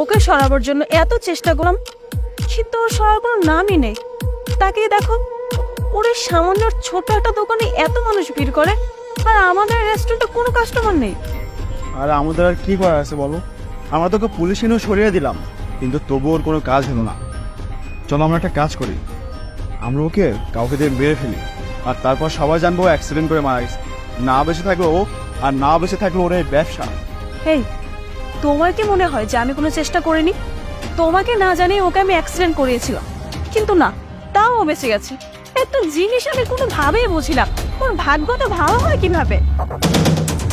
ওকে সরাবার জন্য এত চেষ্টা করলাম কিন্তু ওর সরার কোনো নামই নেই। তাকেই দেখো ওর এই সামান্য ছোট একটা দোকানে এত মানুষ ভিড় করে আর আমাদের রেস্টুরেন্টে কোনো কাস্টমার নেই। আর আমাদের আর কি করার আছে বলো? আমরা তোকে পুলিশ এনেও সরিয়ে দিলাম কিন্তু তবু ওর কোনো কাজ হলো না। চলো আমরা একটা কাজ করি। আমরা ওকে কাউকে দিয়ে মেরে ফেলি আর তারপর সবাই জানব অ্যাক্সিডেন্ট করে মারা গেছে। না বেঁচে থাকল ও আর না বেঁচে থাকল ওর এই ব্যবসা। এই তোমার কি মনে হয় যে আমি কোনো চেষ্টা করিনি? তোমাকে না জানিয়ে ওকে আমি অ্যাক্সিডেন্ট করিয়েছিলাম। কিন্তু না তাও ও বেঁচে গেছে। একটা জিনিস আমি কোনো ভাবেই বুঝিলাম ওর ভাগ্য তো ভালো হয় কীভাবে?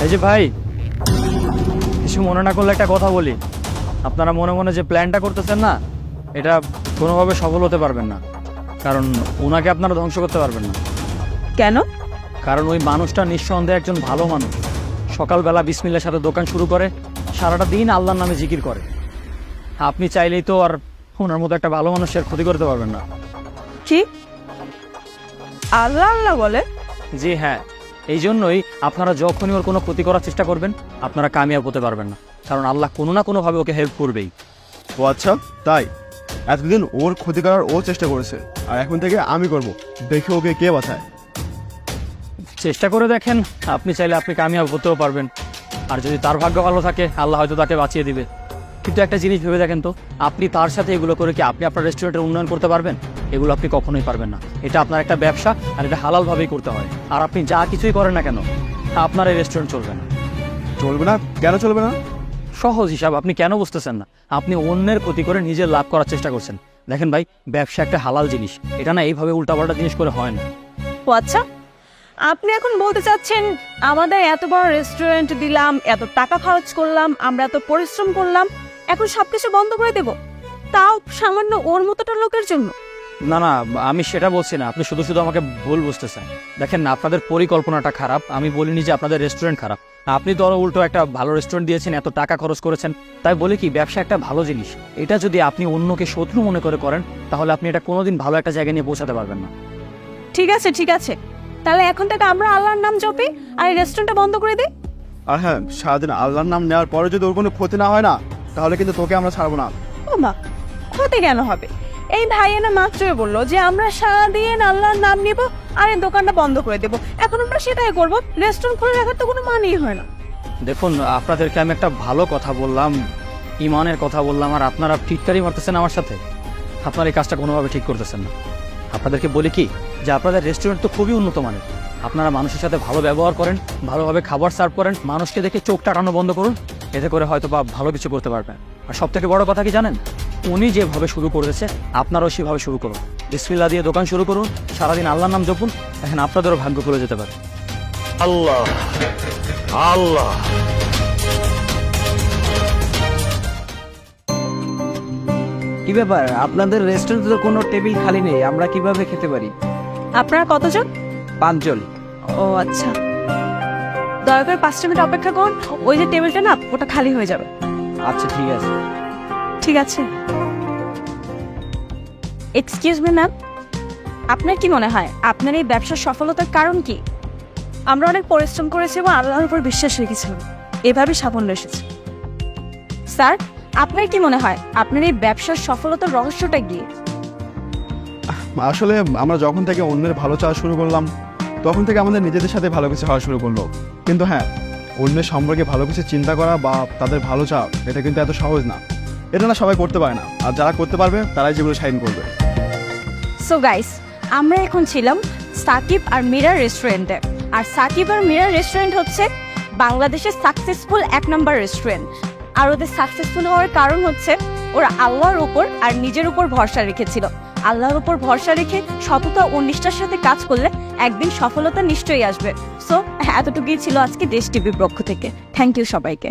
এই যে ভাই কিছু মনে না করলে একটা কথা বলি। আপনারা মনে মনে যে প্ল্যানটা করতেছেন না এটা কোনোভাবে সফল হতে পারবেন না। কারণ ওনাকে আপনারা ধ্বংস করতে পারবেন না। কেন? কারণ ওই মানুষটা নিঃসন্দেহে একজন ভালো মানুষ। সকালবেলা বিসমিল্লার সাথে দোকান শুরু করে সারাটা দিন আল্লাহর নামে জিকির করে। আপনি চাইলেই তো আর ওনার মতো একটা ভালো মানুষের ক্ষতি করতে পারবেন না। কি? আল্লাহ আল্লাহ বলে? জি হ্যাঁ এই জন্যই আপনারা যখনই ওর কোনো ক্ষতি করার চেষ্টা করবেন আপনারা কামিয়াব হতে পারবেন না। কারণ আল্লাহ কোনো না কোনোভাবে ওকে হেল্প করবেই। ও আচ্ছা তাই? এতদিন ওর ক্ষতি করার ও চেষ্টা করেছে আর এখন থেকে আমি করব দেখে ওকে কে বাঁচায়। চেষ্টা করে দেখেন আপনি চাইলে আপনি কামিয়াব হতেও পারবেন। আর যদি তার ভাগ্য ভালো থাকে আল্লাহ হয়তো তাকে বাঁচিয়ে দিবে। কিন্তু একটা জিনিস ভেবে দেখেন তো আপনি তার সাথে এগুলো করে কি আপনি আপনার রেস্টুরেন্টের উন্নয়ন করতে পারবেন? এগুলো আপনি কখনোই পারবেন না। এটা আপনার একটা ব্যবসা আর এটা হালালভাবেই করতে হয়। আর আপনি যা কিছুই করেন না কেন আপনার এই রেস্টুরেন্ট চলবে না। চলবে না? কেন চলবে না? সহজ হিসাব আপনি কেন বুঝতেছেন না? আপনি অন্যের ক্ষতি করে নিজের লাভ করার চেষ্টা করছেন। দেখেন ভাই ব্যবসা একটা হালাল জিনিস। এটা না এইভাবে উল্টাপাল্টা জিনিস করে হয় না। ও আচ্ছা আপনি এখন বলতে চাচ্ছেন আমাদের এত বড় রেস্টুরেন্ট দিলাম এত টাকা খরচ করলাম আমরা এত পরিশ্রম করলাম এখন সবকিছু বন্ধ করে দেব। তাও সামান্য ওর মতোটা লোকের জন্য? না না আমি সেটা বলছি না। আপনি শুধু শুধু আমাকে ভুল বুঝতেছেন। দেখেন না আপনাদের পরিকল্পনাটা খারাপ। আমি বলিনি যে আপনাদের রেস্টুরেন্ট খারাপ। আপনি তো উল্টো একটা ভালো রেস্টুরেন্ট দিয়েছেন এত টাকা খরচ করেছেন। তাই বলি কি ব্যবসা একটা ভালো জিনিস। এটা যদি আপনি অন্যকে শত্রু মনে করে করেন তাহলে আপনি এটা কোনোদিন ভালো একটা জায়গায় নিয়ে পৌঁছাতে পারবেন না। ঠিক আছে ঠিক আছে। তাহলে এখন থেকে আমরা আল্লাহর নাম জপি? আর এই রেস্টুরেন্টটা বন্ধ করে দিই আর হ্যাঁ সারাদিন আল্লাহর নাম নেওয়ার পরে যদি ওর কোনো ক্ষতি না হয় না তাহলে কিন্তু তোকে আমরা ছাড়বো না। ও মা ক্ষতি কেন হবে? এই ভাইয়া না মাত্রই বলল যে আমরা সারাদিন আল্লাহর নাম নিব আর এই দোকানটা বন্ধ করে দেবো। এখন আমরা সেটাই করব। রেস্টুরেন্ট খুলে রাখার তো কোনো মানেই হয় না। দেখুন আপনাদেরকে আমি একটা ভালো কথা বললাম ইমানের কথা বললাম আর আপনারা ঠিকঠাকই মারতেছেন আমার সাথে। আপনার এই কাজটা কোনোভাবে ঠিক করতেছেন না। আপনাদেরকে বলি কি যে আপনাদের রেস্টুরেন্ট তো খুবই উন্নত মানের। আপনারা মানুষের সাথে ভালো ব্যবহার করেন ভালোভাবে খাবার সার্ভ করেন মানুষকে দেখে চোখ টাটানো বন্ধ করুন এতে করে হয়তো বা ভালো কিছু করতে পারবেন। আর সব থেকে বড় কথা কি জানেন? উনি যেভাবে শুরু করেছে আপনারাও সেভাবে শুরু করুন। বিসমিল্লা দিয়ে দোকান শুরু করুন সারাদিন আল্লাহর নাম জপুন এখন আপনাদেরও ভাগ্য খুলে যেতে পারে। আল্লাহ আল্লাহ। কি ব্যাপার? আপনাদের রেস্টুরেন্টে তো কোনো টেবিল খালি নেই আমরা কীভাবে খেতে পারি? আপনারা কতজন? পাঁচজন। ও আচ্ছা। দয়া করে পাঁচটা মিনিট অপেক্ষা করুন। ওই যে টেবিলটা না ওটা খালি হয়ে যাবে। আচ্ছা ঠিক আছে। ঠিক আছে। এক্সকিউজ মি ম্যাম আপনার কি মনে হয় আপনার এই ব্যবসার সফলতার কারণ কি? আমরা অনেক পরিশ্রম করেছি এবং আল্লাহর উপর বিশ্বাস রেখেছিলাম। এভাবে সাফল্য এসেছে। স্যার আপনার কি মনে হয় আপনার এই ব্যবসার সফলতার রহস্যটা কি? আসলে আমরা যখন থেকে অন্যের ভালো চাওয়া শুরু করলাম, তখন থেকে আমাদের নিজেদের সাথে ভালো কিছু হওয়া শুরু করল। কিন্তু হ্যাঁ অন্যের সম্পর্কে ভালো কিছু চিন্তা করা বা তাদের ভালো চাওয়া, এটা কিন্তু এত সহজ না। এটা না সবাই করতে পারে না। আর যারা করতে পারবে, তারাই যেগুলো সাইন করবে। সো গাইস আমরা এখন ছিলাম সাকিব আর মিরার রেস্টুরেন্টে আর সাকিব আর মিরার রেস্টুরেন্ট হচ্ছে বাংলাদেশের সাকসেসফুল এক নম্বর রেস্টুরেন্ট আর ওদের সাকসেসফুল হওয়ার কারণ হচ্ছে, ওরা আল্লাহর উপর আর নিজের উপর ভরসা রেখেছিল। আল্লাহর উপর ভরসা রেখে সততা ও নিষ্ঠার সাথে কাজ করলে একদিন সফলতা নিশ্চয়ই আসবে। সো এতটুকুই ছিল আজকে দেশ টিভির পক্ষ থেকে। থ্যাংক ইউ সবাইকে।